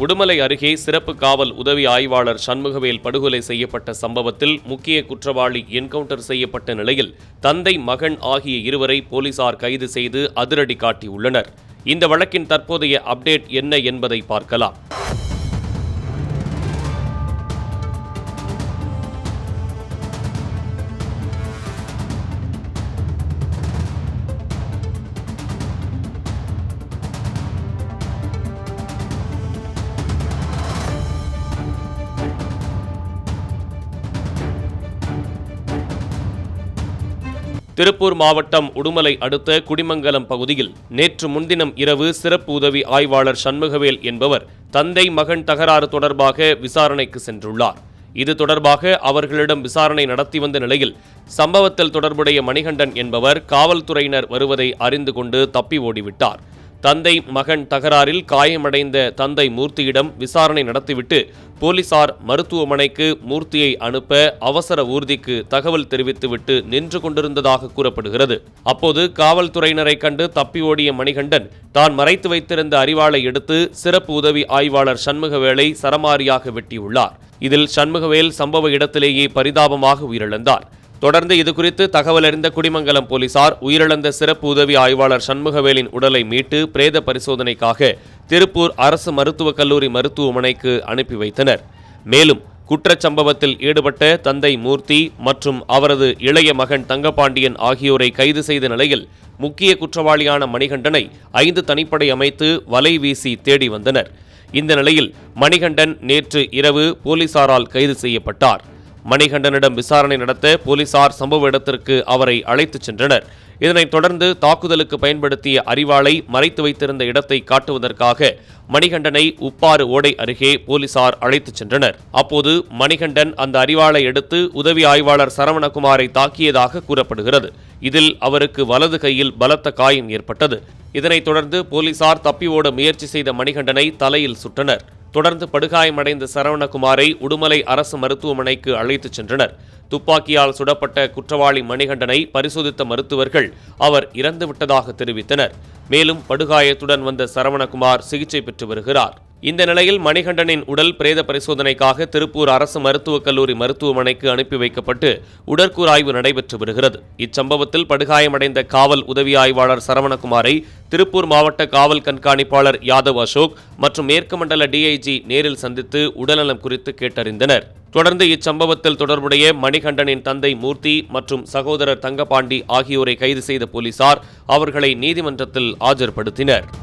உடுமலை அருகே சிறப்பு காவல் உதவி ஆய்வாளர் சண்முகவேல் படுகொலை செய்யப்பட்ட சம்பவத்தில் முக்கிய குற்றவாளி என்கவுண்டர் செய்யப்பட்ட நிலையில் தந்தை மகன் ஆகிய இருவரை போலீசார் கைது செய்து அதிரடி காட்டியுள்ளனர். இந்த வழக்கின் தற்போதைய அப்டேட் என்ன என்பதை பார்க்கலாம். திருப்பூர் மாவட்டம் உடுமலை அடுத்த குடிமங்கலம் பகுதியில் நேற்று முன்தினம் இரவு சிறப்பு உதவி ஆய்வாளர் சண்முகவேல் என்பவர் தந்தை மகன் தகராறு தொடர்பாக விசாரணைக்கு சென்றுள்ளார். இது தொடர்பாக அவர்களிடம் விசாரணை நடத்தி வந்த நிலையில் சம்பவத்தில் தொடர்புடைய மணிகண்டன் என்பவர் காவல்துறையினர் வருவதை அறிந்து கொண்டு தப்பி ஓடிவிட்டார். தந்தை மகன் தகராறில் காயமடைந்த தந்தை மூர்த்தியிடம் விசாரணை நடத்திவிட்டு போலீசார் மருத்துவமனைக்கு மூர்த்தியை அனுப்ப அவசர ஊர்திக்கு தகவல் தெரிவித்துவிட்டு நின்று கொண்டிருந்ததாக கூறப்படுகிறது. அப்போது காவல்துறையினரை கண்டு தப்பி ஓடிய மணிகண்டன் தான் மறைத்து வைத்திருந்த அறிவாளை எடுத்து சிறப்பு உதவி ஆய்வாளர் சண்முகவேலை சரமாரியாக வெட்டியுள்ளார். இதில் சண்முகவேல் சம்பவ இடத்திலேயே பரிதாபமாக உயிரிழந்தார். தொடர்ந்து இதுகுறித்து தகவல் அறிந்த குடிமங்கலம் போலீசார் உயிரிழந்த சிறப்பு உதவி ஆய்வாளர் சண்முகவேலின் உடலை மீட்டு பிரேத பரிசோதனைக்காக திருப்பூர் அரசு மருத்துவக் கல்லூரி மருத்துவமனைக்கு அனுப்பி வைத்தனர். மேலும் குற்றச்சம்பவத்தில் ஈடுபட்ட தந்தை மூர்த்தி மற்றும் அவரது இளைய மகன் தங்கபாண்டியன் ஆகியோரை கைது செய்த நிலையில் முக்கிய குற்றவாளியான மணிகண்டனை ஐந்து தனிப்படை அமைத்து வலை வீசி தேடி வந்தனர். இந்த நிலையில் மணிகண்டன் நேற்று இரவு போலீசாரால் கைது செய்யப்பட்டார். மணிகண்டனிடம் விசாரணை நடத்த போலீசார் சம்பவ இடத்திற்கு அவரை அழைத்துச் சென்றனர். இதனைத் தொடர்ந்து தாக்குதலுக்கு பயன்படுத்திய அறிவாளை மறைத்து வைத்திருந்த இடத்தை காட்டுவதற்காக மணிகண்டனை உப்பாறு ஓடை அருகே போலீசார் அழைத்துச் சென்றனர். அப்போது மணிகண்டன் அந்த அறிவாளை எடுத்து உதவி ஆய்வாளர் சரவணகுமாரை தாக்கியதாக கூறப்படுகிறது. இதில் அவருக்கு வலது கையில் பலத்த காயம் ஏற்பட்டது. இதனைத் தொடர்ந்து போலீசார் தப்பி ஓட முயற்சி செய்த மணிகண்டனை தலையில் சுட்டனர். தொடர்ந்து படுகாயமடைந்த சரவணகுமாரை உடுமலை அரசு மருத்துவமனைக்கு அழைத்துச் சென்றனர். துப்பாக்கியால் சுடப்பட்ட குற்றவாளி மணிகண்டனை பரிசோதித்த மருத்துவர்கள் அவர் இறந்துவிட்டதாக தெரிவித்தனர். மேலும் படுகாயத்துடன் வந்த சரவணகுமார் சிகிச்சை பெற்று வருகிறார். இந்த நிலையில் மணிகண்டனின் உடல் பிரேத பரிசோதனைக்காக திருப்பூர் அரசு மருத்துவக் கல்லூரி மருத்துவமனைக்கு அனுப்பி வைக்கப்பட்டு உடற்கூறாய்வு நடைபெற்று வருகிறது. இச்சம்பவத்தில் படுகாயமடைந்த காவல் உதவி ஆய்வாளர் சரவணகுமாரை திருப்பூர் மாவட்ட காவல் கண்காணிப்பாளர் யாதவ் அசோக் மற்றும் மேற்கு மண்டல டிஐஜி நேரில் சந்தித்து உடல்நலம் குறித்து கேட்டறிந்தனர். தொடர்ந்து இச்சம்பவத்தில் தொடர்புடைய மணிகண்டனின் தந்தை மூர்த்தி மற்றும் சகோதரர் தங்கபாண்டி ஆகியோரை கைது செய்த போலீசார் அவர்களை நீதிமன்றத்தில் ஆஜர்படுத்தினர்.